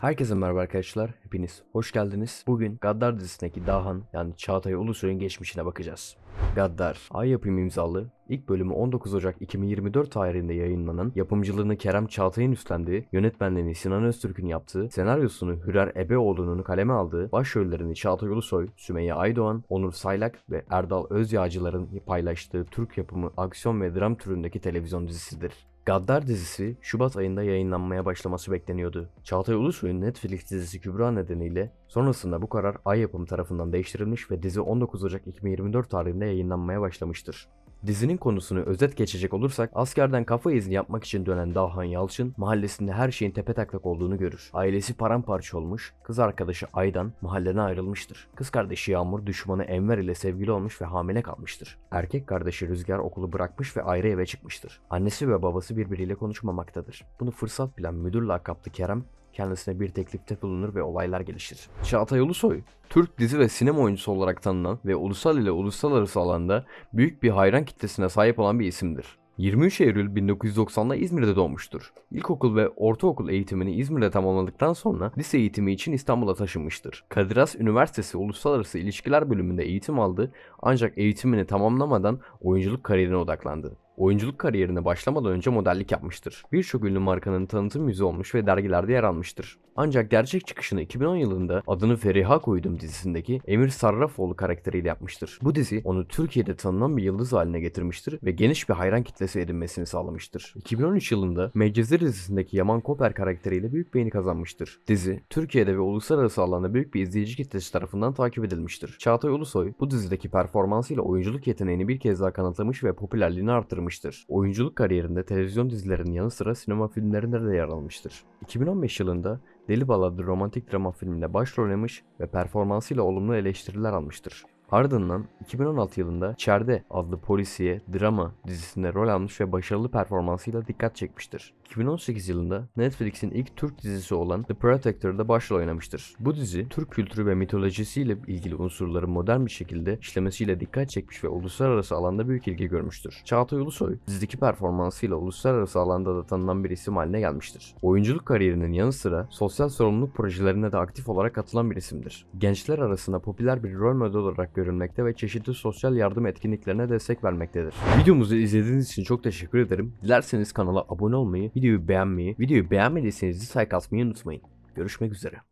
Herkese merhaba arkadaşlar. Hepiniz hoş geldiniz. Bugün Gaddar dizisindeki Dahan yani Çağatay Ulusoy'un geçmişine bakacağız. Gaddar, Ay Yapım imzalı, ilk bölümü 19 Ocak 2024 tarihinde yayınlanan, yapımcılığını Kerem Çağatay'ın üstlendiği, yönetmenliğini Sinan Öztürk'ün yaptığı, senaryosunu Hürer Ebeoğlu'nun kaleme aldığı, başrollerini Çağatay Ulusoy, Sümeyye Aydoğan, Onur Saylak ve Erdal Özyağcılar'ın paylaştığı Türk yapımı aksiyon ve dram türündeki televizyon dizisidir. Gaddar dizisi Şubat ayında yayınlanmaya başlaması bekleniyordu. Çağatay Ulusoy'un Netflix dizisi Kübra nedeniyle sonrasında bu karar Ay Yapım tarafından değiştirilmiş ve dizi 19 Ocak 2024 tarihinde yayınlanmaya başlamıştır. Dizinin konusunu özet geçecek olursak askerden kafa izni yapmak için dönen Dahan Yalçın mahallesinde her şeyin tepetaklak olduğunu görür. Ailesi paramparça olmuş, kız arkadaşı Aydan mahalleden ayrılmıştır. Kız kardeşi Yağmur düşmanı Enver ile sevgili olmuş ve hamile kalmıştır. Erkek kardeşi Rüzgar okulu bırakmış ve ayrı eve çıkmıştır. Annesi ve babası birbiriyle konuşmamaktadır. Bunu fırsat bilen müdür lakaplı Kerem kendisine bir teklifte bulunur ve olaylar gelişir. Çağatay Ulusoy, Türk dizi ve sinema oyuncusu olarak tanınan ve ulusal ile uluslararası alanda büyük bir hayran kitlesine sahip olan bir isimdir. 23 Eylül 1990'da İzmir'de doğmuştur. İlkokul ve ortaokul eğitimini İzmir'de tamamladıktan sonra lise eğitimi için İstanbul'a taşınmıştır. Kadir Has Üniversitesi Uluslararası İlişkiler bölümünde eğitim aldı ancak eğitimini tamamlamadan oyunculuk kariyerine odaklandı. Oyunculuk kariyerine başlamadan önce modellik yapmıştır. Birçok ünlü markanın tanıtım yüzü olmuş ve dergilerde yer almıştır. Ancak gerçek çıkışını 2010 yılında adını Feriha koydum dizisindeki Emir Sarrafoğlu karakteriyle yapmıştır. Bu dizi onu Türkiye'de tanınan bir yıldız haline getirmiştir ve geniş bir hayran kitlesi edinmesini sağlamıştır. 2013 yılında Medcezir dizisindeki Yaman Koper karakteriyle büyük beğeni kazanmıştır. Dizi Türkiye'de ve uluslararası alanda büyük bir izleyici kitlesi tarafından takip edilmiştir. Çağatay Ulusoy bu dizideki performansıyla oyunculuk yeteneğini bir kez daha kanıtlamış ve popülerliğini arttırmıştır. Oyunculuk kariyerinde televizyon dizilerinin yanı sıra sinema filmlerinde de yer almıştır. 2015 yılında Deli Bal adlı romantik drama filminde başrol oynamış ve performansıyla olumlu eleştiriler almıştır. Ardından 2016 yılında Çerde adlı polisiye drama dizisinde rol almış ve başarılı performansıyla dikkat çekmiştir. 2018 yılında Netflix'in ilk Türk dizisi olan The Protector'da başrol oynamıştır. Bu dizi Türk kültürü ve mitolojisiyle ilgili unsurları modern bir şekilde işlemesiyle dikkat çekmiş ve uluslararası alanda büyük ilgi görmüştür. Çağatay Ulusoy dizideki performansıyla uluslararası alanda da tanınan bir isim haline gelmiştir. Oyunculuk kariyerinin yanı sıra sosyal sorumluluk projelerine de aktif olarak katılan bir isimdir. Gençler arasında popüler bir rol model olarak görülmekte ve çeşitli sosyal yardım etkinliklerine destek vermektedir. Videomuzu izlediğiniz için çok teşekkür ederim. Dilerseniz kanala abone olmayı, videoyu beğenmeyi, videoyu beğenmediyseniz dislike atmayı unutmayın. Görüşmek üzere.